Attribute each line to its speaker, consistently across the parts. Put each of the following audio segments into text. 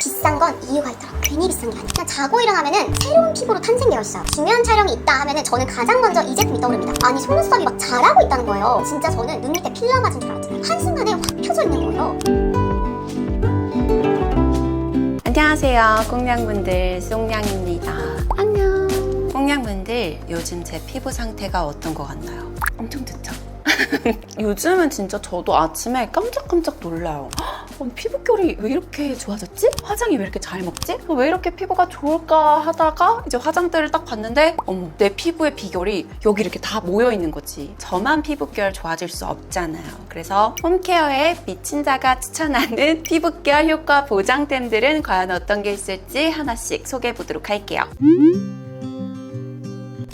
Speaker 1: 비싼 건 이유가 있더라고. 괜히 비싼 게 아니야. 그냥 자고 일어나면은 새로운 피부로 탄생되어 있어요. 중요한 촬영이 있다 하면은 저는 가장 먼저 이 제품이 떠오릅니다. 아니 속눈썹이 막 자라고 있다는 거예요. 진짜 저는 눈 밑에 필러 맞은 줄 알았잖아요. 한순간에 확 펴져 있는 거예요.
Speaker 2: 안녕하세요 꽁냥분들 송냥입니다 안녕 꽁냥분들 요즘 제 피부 상태가 어떤 것 같나요? 엄청 좋죠? 요즘은 진짜 저도 아침에 깜짝깜짝 놀라요 어, 피부결이 왜 이렇게 좋아졌지? 화장이 왜 이렇게 잘 먹지? 어, 왜 이렇게 피부가 좋을까 하다가 이제 화장대를 딱 봤는데 어머 내 피부의 비결이 여기 이렇게 다 모여 있는 거지 저만 피부결 좋아질 수 없잖아요 그래서 홈케어의 미친 자가 추천하는 피부결 효과 보장템들은 과연 어떤 게 있을지 하나씩 소개해 보도록 할게요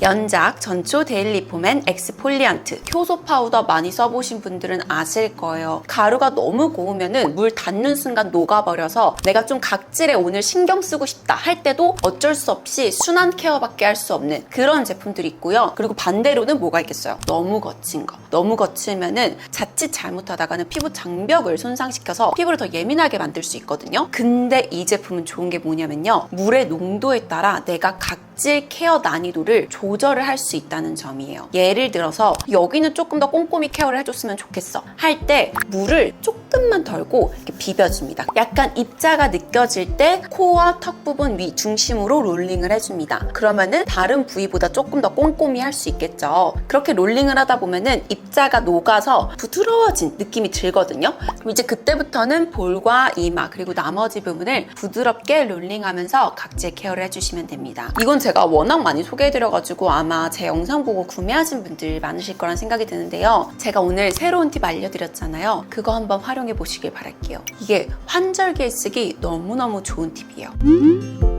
Speaker 2: 연작 전초 데일리 폼앤 엑스폴리안트 효소 파우더 많이 써보신 분들은 아실 거예요. 가루가 너무 고우면은 물 닿는 순간 녹아버려서 내가 좀 각질에 오늘 신경 쓰고 싶다 할 때도 어쩔 수 없이 순한 케어밖에 할 수 없는 그런 제품들이 있고요. 그리고 반대로는 뭐가 있겠어요? 너무 거친 거. 너무 거칠면은 자칫 잘못하다가는 피부 장벽을 손상시켜서 피부를 더 예민하게 만들 수 있거든요. 근데 이 제품은 좋은 게 뭐냐면요. 물의 농도에 따라 내가 각질 케어 난이도를 조 절을 할 수 있다는 점이에요. 예를 들어서 여기는 조금 더 꼼꼼히 케어를 해줬으면 좋겠어. 할 때 물을 조금만 덜고 이렇게 비벼줍니다. 약간 입자가 느껴질 때 코와 턱 부분 위 중심으로 롤링을 해줍니다. 그러면은 다른 부위보다 조금 더 꼼꼼히 할 수 있겠죠. 그렇게 롤링을 하다 보면은 입자가 녹아서 부드러워진 느낌이 들거든요. 그럼 이제 그때부터는 볼과 이마 그리고 나머지 부분을 부드럽게 롤링하면서 각질 케어를 해주시면 됩니다. 이건 제가 워낙 많이 소개해드려가지고 아마 제 영상 보고 구매하신 분들 많으실 거란 생각이 드는데요. 제가 오늘 새로운 팁 알려드렸잖아요. 그거 한번 활용해 보시길 바랄게요. 이게 환절기에 쓰기 너무너무 좋은 팁이에요.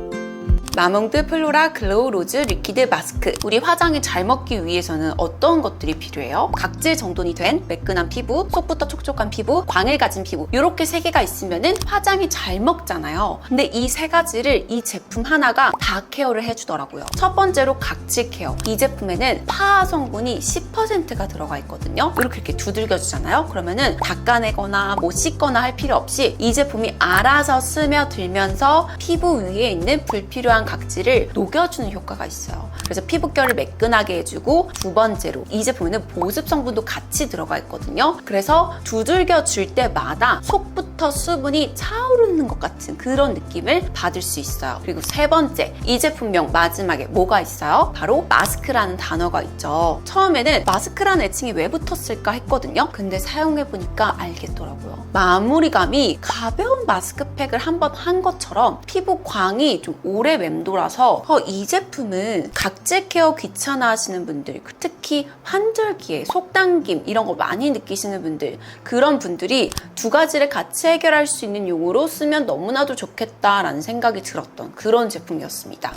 Speaker 2: 마몽드 플로라 글로우 로즈 리퀴드 마스크. 우리 화장이 잘 먹기 위해서는 어떤 것들이 필요해요? 각질 정돈이 된 매끈한 피부, 속부터 촉촉한 피부, 광을 가진 피부. 이렇게 세 개가 있으면은 화장이 잘 먹잖아요. 근데 이 세 가지를 이 제품 하나가 다 케어를 해주더라고요. 첫 번째로 각질 케어. 이 제품에는 파하 성분이 10%가 들어가 있거든요. 이렇게 이렇게 두들겨주잖아요. 그러면은 닦아내거나 못 씻거나 할 필요 없이 이 제품이 알아서 스며들면서 피부 위에 있는 불필요한 각질을 녹여주는 효과가 있어요. 그래서 피부결을 매끈하게 해주고 두 번째로 이 제품에는 보습 성분도 같이 들어가 있거든요. 그래서 두들겨 줄 때마다 속부터 수분이 차오르는 것 같은 그런 느낌을 받을 수 있어요. 그리고 세 번째 이 제품명 마지막에 뭐가 있어요? 바로 마스크라는 단어가 있죠. 처음에는 마스크라는 애칭이 왜 붙었을까 했거든요. 근데 사용해보니까 알겠더라고요. 마무리감이 가벼운 마스크팩을 한 번 한 것처럼 피부 광이 좀 오래 맴 돌아서 어, 이 제품은 각질 케어 귀찮아 하시는 분들 특히 환절기에 속당김 이런 거 많이 느끼시는 분들 그런 분들이 두 가지를 같이 해결할 수 있는 용으로 쓰면 너무나도 좋겠다라는 생각이 들었던 그런 제품이었습니다.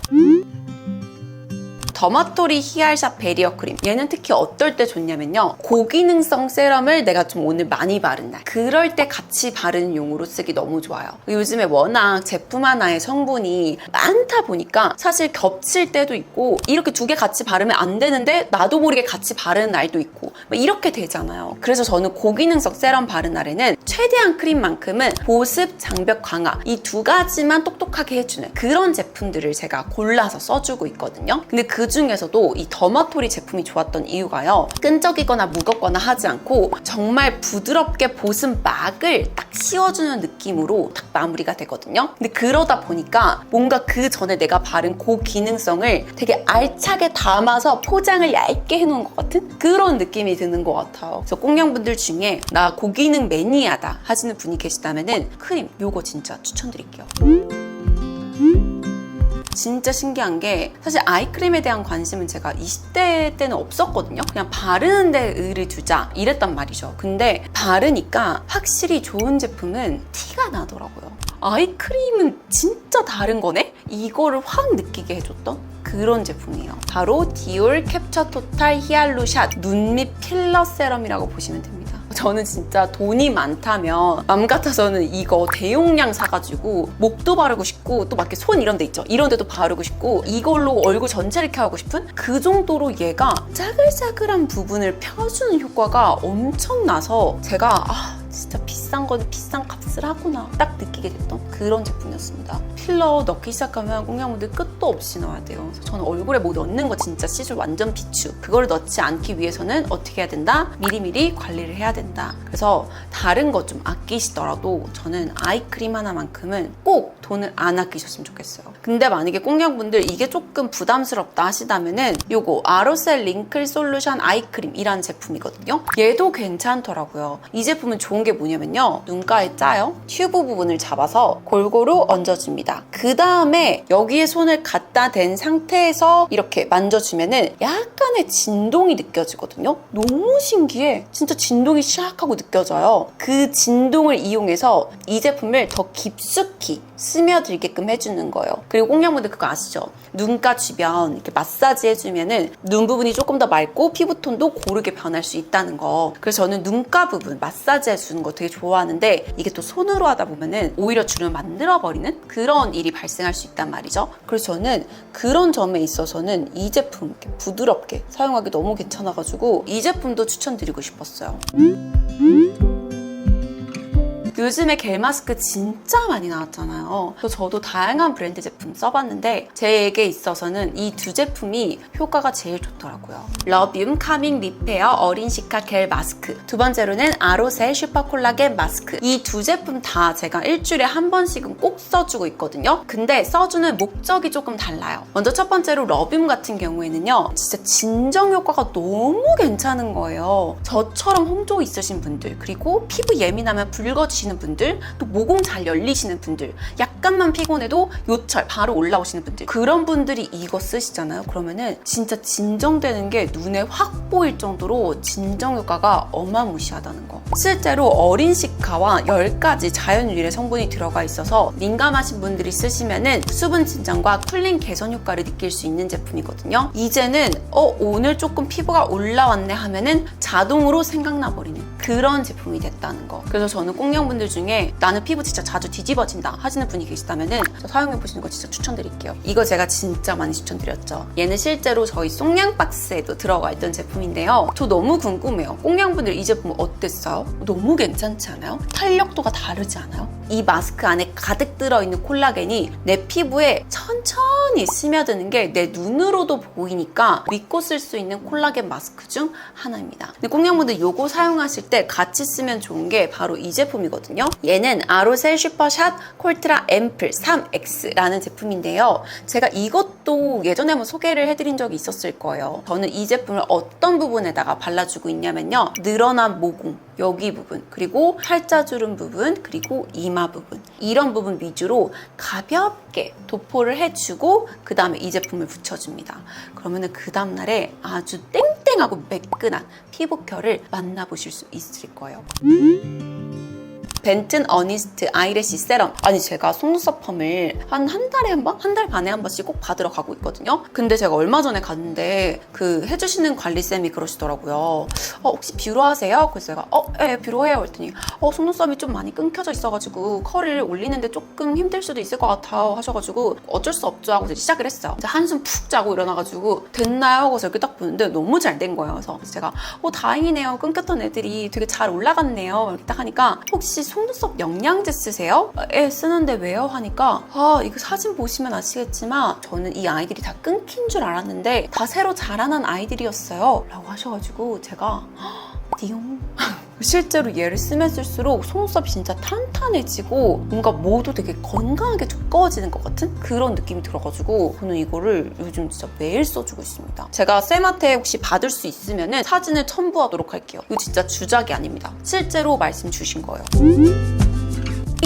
Speaker 2: 더마토리 히알샵 베리어 크림. 얘는 특히 어떨 때 좋냐면요. 고기능성 세럼을 내가 좀 오늘 많이 바른 날. 그럴 때 같이 바르는 용으로 쓰기 너무 좋아요. 요즘에 워낙 제품 하나의 성분이 많다 보니까 사실 겹칠 때도 있고 이렇게 두 개 같이 바르면 안 되는데 나도 모르게 같이 바르는 날도 있고 막 이렇게 되잖아요. 그래서 저는 고기능성 세럼 바른 날에는 최대한 크림만큼은 보습, 장벽 강화 이 두 가지만 똑똑하게 해주는 그런 제품들을 제가 골라서 써주고 있거든요. 근데 그 중에서도 이 더마토리 제품이 좋았던 이유가요. 끈적이거나 무겁거나 하지 않고 정말 부드럽게 보습막을 딱 씌워주는 느낌으로 딱 마무리가 되거든요. 근데 그러다 보니까 뭔가 그 전에 내가 바른 고 기능성을 되게 알차게 담아서 포장을 얇게 해놓은 것 같은 그런 느낌이 드는 것 같아요. 그래서 꽁냥분들 중에 나 고기능 매니아다 하시는 분이 계시다면은 크림 요거 진짜 추천드릴게요. 진짜 신기한 게 사실 아이크림에 대한 관심은 제가 20대 때는 없었거든요. 그냥 바르는 데 의를 두자 이랬단 말이죠. 근데 바르니까 확실히 좋은 제품은 티가 나더라고요. 아이크림은 진짜 다른 거네? 이거를 확 느끼게 해줬던 그런 제품이에요. 바로 디올 캡처 토탈 히알루샷 눈 밑 필러 세럼이라고 보시면 됩니다. 저는 진짜 돈이 많다면 맘 같아서는 이거 대용량 사가지고 목도 바르고 싶고 또 막 이렇게 손 이런 데 있죠. 이런 데도 바르고 싶고 이걸로 얼굴 전체를 케어하고 싶은 그 정도로 얘가 짜글짜글한 부분을 펴주는 효과가 엄청나서 제가 아, 진짜 비싼 거는 비싼 값을 하구나 딱 느끼게 됐던 그런 제품이었습니다. 필러 넣기 시작하면 꽁냥분들 끝도 없이 넣어야 돼요. 그래서 저는 얼굴에 뭐 넣는 거 진짜 시술 완전 비추. 그걸 넣지 않기 위해서는 어떻게 해야 된다? 미리미리 관리를 해야 된다. 그래서 다른 거 좀 아끼시더라도 저는 아이크림 하나만큼은 꼭 돈을 안 아끼셨으면 좋겠어요. 근데 만약에 꽁냥분들 이게 조금 부담스럽다 하시다면은 요거 아로셀 링클 솔루션 아이크림이라는 제품이거든요. 얘도 괜찮더라고요. 이 제품은 좋은 게 뭐냐면요. 눈가에 짜요. 튜브 부분을 잡아서 골고루 얹어줍니다. 그 다음에 여기에 손을 갖다 댄 상태에서 이렇게 만져주면은 약간의 진동이 느껴지거든요. 너무 신기해. 진짜 진동이 샥 하고 느껴져요. 그 진동을 이용해서 이 제품을 더 깊숙이 스며들게끔 해주는 거예요. 그리고 꽁냥분들 그거 아시죠? 눈가 주변 이렇게 마사지 해주면은 눈 부분이 조금 더 맑고 피부톤도 고르게 변할 수 있다는 거. 그래서 저는 눈가 부분 마사지 해주는 거 되게 좋아하는데 이게 또 손으로 하다 보면은 오히려 주름을 만들어버리는 그런 일이 발생할 수 있단 말이죠. 그래서 저는 그런 점에 있어서는 이 제품 부드럽게 사용하기 너무 괜찮아가지고 이 제품도 추천드리고 싶었어요. 요즘에 겔 마스크 진짜 많이 나왔잖아요. 그래서 저도 다양한 브랜드 제품 써봤는데 제게 있어서는 이 두 제품이 효과가 제일 좋더라고요. 러뷴 카밍 리페어 어린 시카 겔 마스크. 두 번째로는 아로셀 슈퍼 콜라겐 마스크. 이 두 제품 다 제가 일주일에 한 번씩은 꼭 써주고 있거든요. 근데 써주는 목적이 조금 달라요. 먼저 첫 번째로 러뷴 같은 경우에는요. 진짜 진정 효과가 너무 괜찮은 거예요. 저처럼 홍조 있으신 분들 그리고 피부 예민하면 붉어지시는 분들 또 모공 잘 열리시는 분들 약 간만 피곤해도 요철 바로 올라오시는 분들 그런 분들이 이거 쓰시잖아요. 그러면은 진짜 진정되는 게 눈에 확 보일 정도로 진정 효과가 어마무시하다는 거. 실제로 어린 시카와 10가지 자연 유래 성분이 들어가 있어서 민감하신 분들이 쓰시면은 수분 진정과 쿨링 개선 효과를 느낄 수 있는 제품이거든요. 이제는 어 오늘 조금 피부가 올라왔네 하면은 자동으로 생각나 버리는 그런 제품이 됐다는 거. 그래서 저는 꽁냥분들 중에 나는 피부 진짜 자주 뒤집어진다 하시는 분이 계시다면은 저 사용해 보시는 거 진짜 추천드릴게요. 이거 제가 진짜 많이 추천드렸죠. 얘는 실제로 저희 송냥 박스에도 들어가 있던 제품인데요. 저 너무 궁금해요. 꽁냥분들 이 제품 어땠어요? 너무 괜찮지 않아요? 탄력도가 다르지 않아요? 이 마스크 안에 가득 들어있는 콜라겐이 내 피부에 천천히 스며드는 게 내 눈으로도 보이니까 믿고 쓸 수 있는 콜라겐 마스크 중 하나입니다. 근데 꽁냥분들 이거 사용하실 때 같이 쓰면 좋은 게 바로 이 제품이거든요. 얘는 아로셀 슈퍼샷 콜트라 앰플 3X라는 제품인데요. 제가 이것도 예전에 한번 소개를 해드린 적이 있었을 거예요. 저는 이 제품을 어떤 부분에다가 발라주고 있냐면요. 늘어난 모공, 여기 부분, 그리고 팔자주름 부분, 그리고 이마 부분. 이런 부분 위주로 가볍게 도포를 해주고, 그 다음에 이 제품을 붙여줍니다. 그러면은 그 다음날에 아주 땡땡하고 매끈한 피부결을 만나보실 수 있을 거예요. 벤튼 어니스트 아이래쉬 세럼. 아니 제가 속눈썹 펌을 한 한 달에 한 번? 한 달 반에 한 번씩 꼭 받으러 가고 있거든요. 근데 제가 얼마 전에 갔는데 그 해주시는 관리쌤이 그러시더라고요. 어 혹시 뷰러 하세요? 그래서 제가 어 예 뷰러 해요. 그랬더니 어 속눈썹이 좀 많이 끊겨져 있어가지고 컬을 올리는데 조금 힘들 수도 있을 것 같아요 하셔가지고 어쩔 수 없죠 하고 시작을 했어요. 이제 한숨 푹 자고 일어나가지고 됐나요? 하고서 이렇게 딱 보는데 너무 잘 된 거예요. 그래서 제가 어 다행이네요. 끊겼던 애들이 되게 잘 올라갔네요. 이렇게 딱 하니까 혹시 속 눈썹 영양제 쓰세요? 예, 쓰는데 왜요? 하니까 아, 이거 사진 보시면 아시겠지만 저는 이 아이들이 다 끊긴 줄 알았는데 다 새로 자라난 아이들이었어요. 라고 하셔가지고 제가 띠용 실제로 얘를 쓰면 쓸수록 속눈썹이 진짜 탄탄해지고 뭔가 모두 되게 건강하게 두꺼워지는 것 같은 그런 느낌이 들어가지고 저는 이거를 요즘 진짜 매일 써주고 있습니다. 제가 쌤한테 혹시 받을 수 있으면 사진을 첨부하도록 할게요. 이거 진짜 주작이 아닙니다. 실제로 말씀 주신 거예요.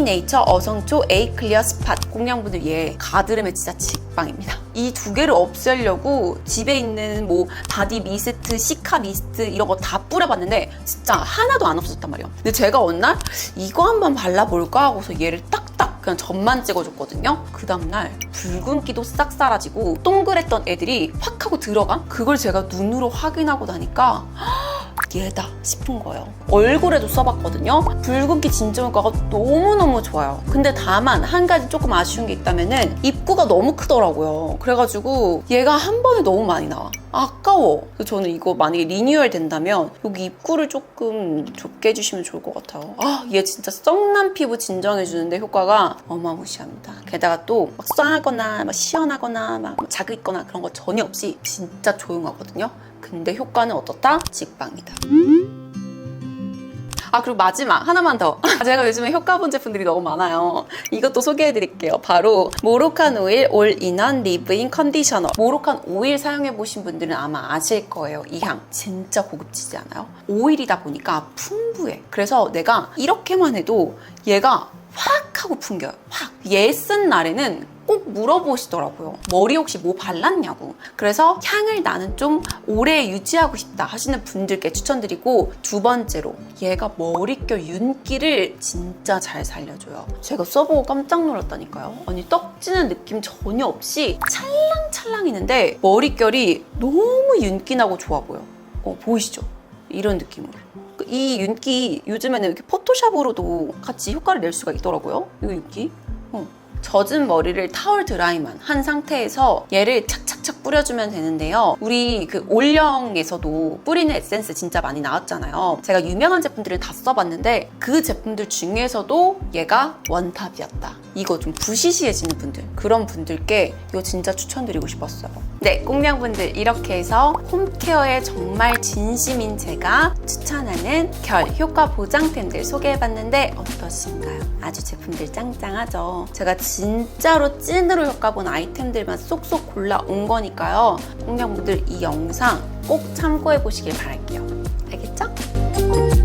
Speaker 2: 네이처 어성초 에이 클리어 스팟 공량분들 얘 가드름의 진짜 직방입니다. 이 두 개를 없애려고 집에 있는 뭐 바디 미스트, 시카 미스트 이런 거 다 뿌려봤는데 진짜 하나도 안 없어졌단 말이에요. 근데 제가 어느 날 이거 한번 발라볼까 하고서 얘를 딱 딱 그냥 점만 찍어줬거든요. 그 다음날 붉은기도 싹 사라지고 동그랬던 애들이 확 하고 들어간 그걸 제가 눈으로 확인하고 나니까 얘다 싶은 거예요. 얼굴에도 써봤거든요. 붉은기 진정 효과가 너무너무 좋아요. 근데 다만 한 가지 조금 아쉬운 게 있다면은 입구가 너무 크더라고요. 그래가지고 얘가 한 번에 너무 많이 나와. 아까워. 그래서 저는 이거 만약에 리뉴얼 된다면 여기 입구를 조금 좁게 해주시면 좋을 것 같아요. 아, 얘 진짜 썩난 피부 진정해주는데 효과가 어마무시합니다. 게다가 또막 쏴하거나 막 시원하거나 막 자극있거나 그런 거 전혀 없이 진짜 조용하거든요. 근데 효과는 어떻다? 직방이다. 아 그리고 마지막 하나만 더. 제가 요즘에 효과 본 제품들이 너무 많아요. 이것도 소개해드릴게요. 바로 모로칸 오일 올인원 리브인 컨디셔너. 모로칸 오일 사용해보신 분들은 아마 아실 거예요. 이 향 진짜 고급지지 않아요? 오일이다 보니까 풍부해. 그래서 내가 이렇게만 해도 얘가 확 하고 풍겨요 확 얘 쓴 날에는 꼭 물어보시더라고요. 머리 혹시 뭐 발랐냐고. 그래서 향을 나는 좀 오래 유지하고 싶다 하시는 분들께 추천드리고 두 번째로 얘가 머릿결 윤기를 진짜 잘 살려줘요. 제가 써보고 깜짝 놀랐다니까요. 아니 떡지는 느낌 전혀 없이 찰랑찰랑이는데 머릿결이 너무 윤기 나고 좋아 보여. 어, 보이시죠? 이런 느낌으로. 이 윤기 요즘에는 이렇게 포토샵으로도 같이 효과를 낼 수가 있더라고요. 이 윤기. 어. 젖은 머리를 타월 드라이만 한 상태에서 얘를 착착착 뿌려주면 되는데요. 우리 그 올영에서도 뿌리는 에센스 진짜 많이 나왔잖아요. 제가 유명한 제품들을 다 써봤는데 그 제품들 중에서도 얘가 원탑이었다. 이거 좀 부시시해지는 분들 그런 분들께 이거 진짜 추천드리고 싶었어요. 네, 꽁냥분들 이렇게 해서 홈케어에 정말 진심인 제가 추천하는 결 효과 보장템들 소개해봤는데 어떠신가요? 아주 제품들 짱짱하죠. 제가 진짜로 찐으로 효과 본 아이템들만 쏙쏙 골라온 거니까요. 꽁냥분들 이 영상 꼭 참고해 보시길 바랄게요. 알겠죠?